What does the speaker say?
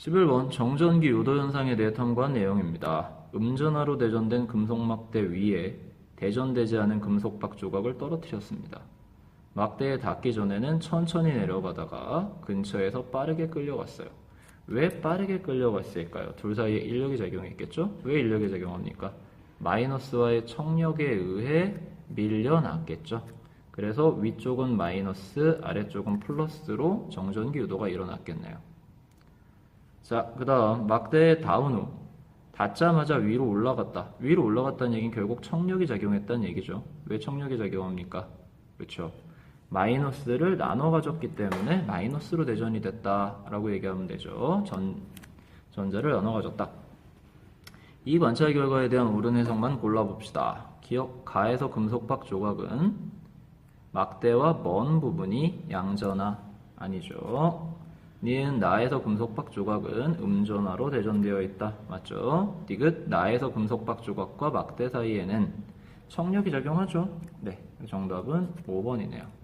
11번 정전기 유도 현상에 대해 탐구한 내용입니다. 음전하로 대전된 금속 막대 위에 대전되지 않은 금속박 조각을 떨어뜨렸습니다. 막대에 닿기 전에는 천천히 내려가다가 근처에서 빠르게 끌려갔어요. 왜 빠르게 끌려갔을까요? 둘 사이에 인력이 작용했겠죠? 왜 인력이 작용합니까? 마이너스와의 청력에 의해 밀려났겠죠. 그래서 위쪽은 마이너스, 아래쪽은 플러스로 정전기 유도가 일어났겠네요. 자, 그 다음 막대에 닿은 후 닿자마자 위로 올라갔다. 위로 올라갔다는 얘기는 결국 청력이 작용했다는 얘기죠. 왜 청력이 작용합니까? 그렇죠. 마이너스를 나눠 가졌기 때문에 마이너스로 대전이 됐다라고 얘기하면 되죠. 전, 전자를 나눠 가졌다. 이 관찰 결과에 대한 옳은 해석만 골라봅시다. 기억 가에서 금속박 조각은 막대와 먼 부분이 양전하 아니죠. 니은 나에서 금속박 조각은 음전하로 대전되어 있다. 맞죠? 디귿 나에서 금속박 조각과 막대 사이에는 청력이 작용하죠. 네, 정답은 5번이네요.